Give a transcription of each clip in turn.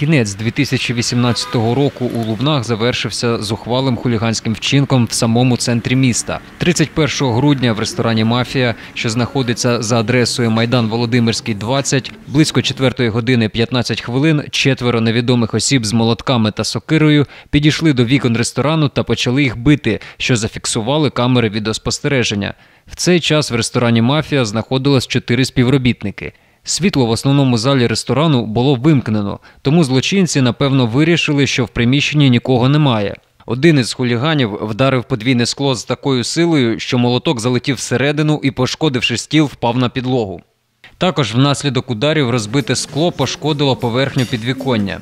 Кінець 2018 року у Лубнах завершився зухвалим хуліганським вчинком в самому центрі міста. 31 грудня в ресторані Мафія, що знаходиться за адресою Майдан Володимирський, 20, близько 4 години 15 хвилин, четверо невідомих осіб з молотками та сокирою підійшли до вікон ресторану та почали їх бити, що зафіксували камери відеоспостереження. В цей час в ресторані Мафія знаходилось чотири співробітники. Світло в основному залі ресторану було вимкнено, тому злочинці напевно вирішили, що в приміщенні нікого немає. Один із хуліганів вдарив подвійне скло з такою силою, що молоток залетів всередину і, пошкодивши стіл, впав на підлогу. Також внаслідок ударів розбите скло пошкодило поверхню підвіконня.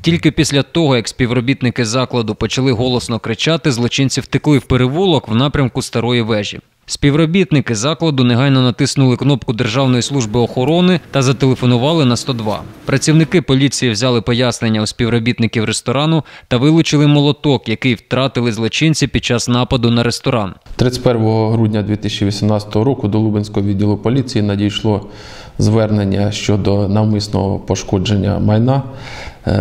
Тільки після того, як співробітники закладу почали голосно кричати, злочинці втекли в перевулок в напрямку старої вежі. Співробітники закладу негайно натиснули кнопку Державної служби охорони та зателефонували на 102. Працівники поліції взяли пояснення у співробітників ресторану та вилучили молоток, який втратили злочинці під час нападу на ресторан. 31 грудня 2018 року до Лубенського відділу поліції надійшло звернення щодо навмисного пошкодження майна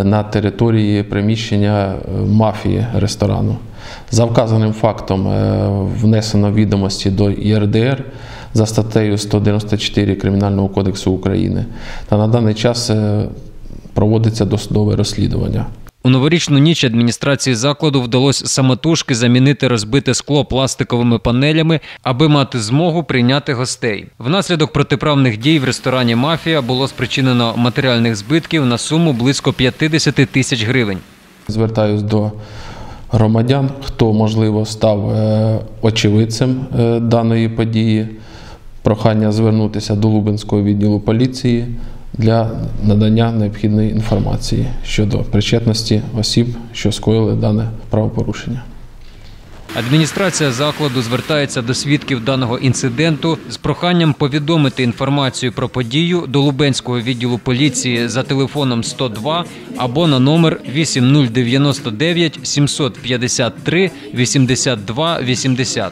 на території приміщення е, мафії ресторану. За вказаним фактом е, внесено відомості до ЄРДР за статтею 194 Кримінального кодексу України. Та на даний час е, проводиться досудове розслідування. У новорічну ніч адміністрації закладу вдалося самотужки замінити розбите скло пластиковими панелями, аби мати змогу прийняти гостей. Внаслідок протиправних дій в ресторані Мафія було спричинено матеріальних збитків на суму близько 50 тисяч гривень. Звертаюсь до громадян, хто, можливо, став е, очевидцем е, даної події. Прохання звернутися до Лубенського відділу поліції для надання необхідної інформації щодо причетності осіб, що скоїли дане правопорушення. Адміністрація закладу звертається до свідків даного інциденту з проханням повідомити інформацію про подію до Лубенського відділу поліції за телефоном 102 або на номер 8099 753 82 80.